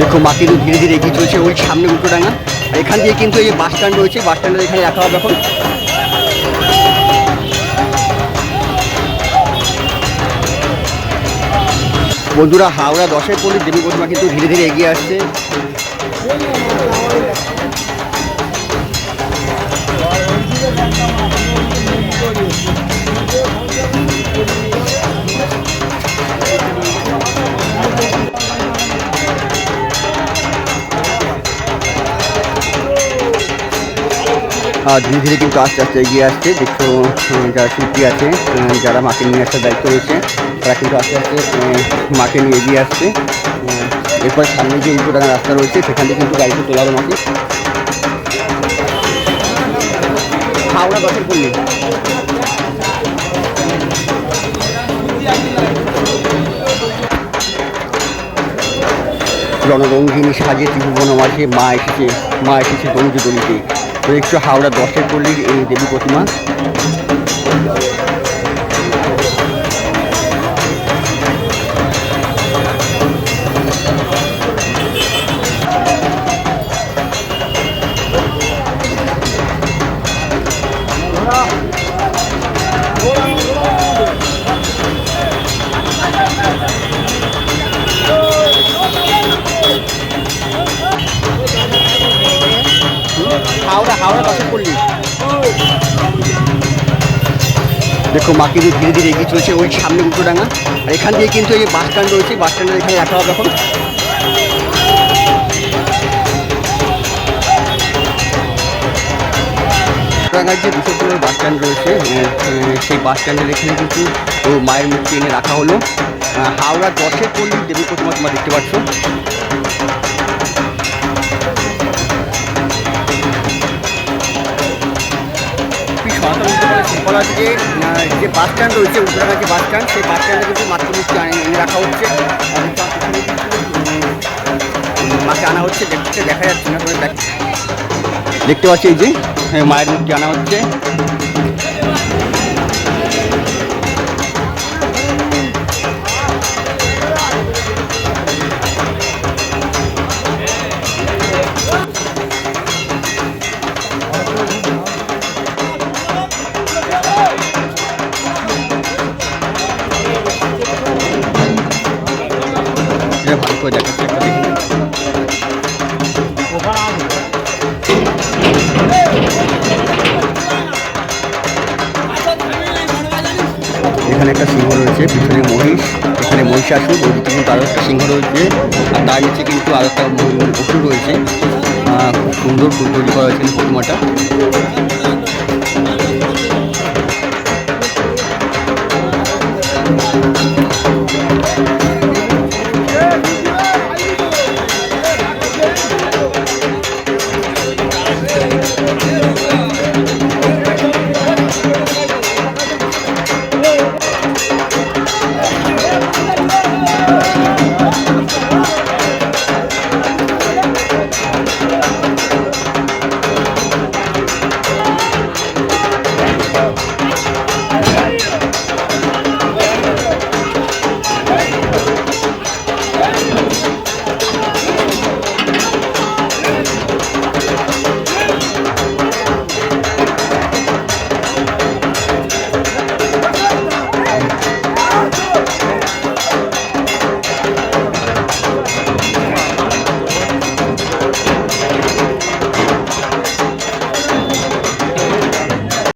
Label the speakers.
Speaker 1: দেখো মা কিন্তু ধীরে ধীরে এগিয়ে চলছে, ওই সামনে উল্টোডাঙ্গা। আর এখান দিয়ে কিন্তু এই যে বাস স্ট্যান্ড রয়েছে, বাস স্ট্যান্ডে এখানে রাখা হবে এখন। বন্ধুরা, হাওড়া দশের পল্লী দেবী প্রতিমা কিন্তু ধীরে ধীরে এগিয়ে আসছে। ধীরে ধীরে কিন্তু আস্তে আস্তে এগিয়ে আসছে। দেখছ যারা শিল্পী আছে যারা মাকে নিয়ে আসার দায়িত্ব রয়েছে, তারা কিন্তু আস্তে আস্তে মাকে নিয়ে এগিয়ে আসছে। এরপর সামনে যে উল্টো ডাঙা রাস্তা রয়েছে, সেখান থেকে কিন্তু গাড়িতে তোলা হবে মাকে। পল্লী রণরঙ্গিনী সাজে ত্রিভুবন মাঝে মা এসেছে মা এসেছে দৌড়ি দলিতে একটু হাওড়া দশের পল্লীর এই দেবী প্রতিমা। দেখো মা কিন্তু ধীরে ধীরে এগিয়ে চলছে ওই সামনে উল্টোডাঙ্গা। আর এখান দিয়ে কিন্তু এই যে বাস স্ট্যান্ড রয়েছে, বাস স্ট্যান্ডের এখানে রাখা হবে এখন। যে দুশো কিলোর বাস স্ট্যান্ড রয়েছে সেই বাস স্ট্যান্ডের এখানে কিন্তু মায়ের মূর্তি এনে রাখা হলো। হাওড়া দশের পল্লী দেবী প্রতিমা তোমরা দেখতে পাচ্ছ। শিল্পলা থেকে যে বাস স্ট্যান্ড রয়েছে উত্তরাঘাট বাস স্ট্যান্ড সেই বাস স্ট্যান্ডে কিন্তু মাতৃমূর্তি এনে রাখা হচ্ছে। মাকে আনা হচ্ছে, দেখতে দেখা যাচ্ছে না দেখতে পাচ্ছি এই যে মায়ের মূর্তি আনা হচ্ছে। এখানে একটা সিংহ রয়েছে, পিছনে মহিষ, এখানে মহিষাসুর ওদিকে কিন্তু আরও একটা সিংহ রয়েছে, আর তার নিচে কিন্তু আরও একটা অসুর রয়েছে। খুব সুন্দর ফুল তৈরি করা হয়েছে প্রতিমাটা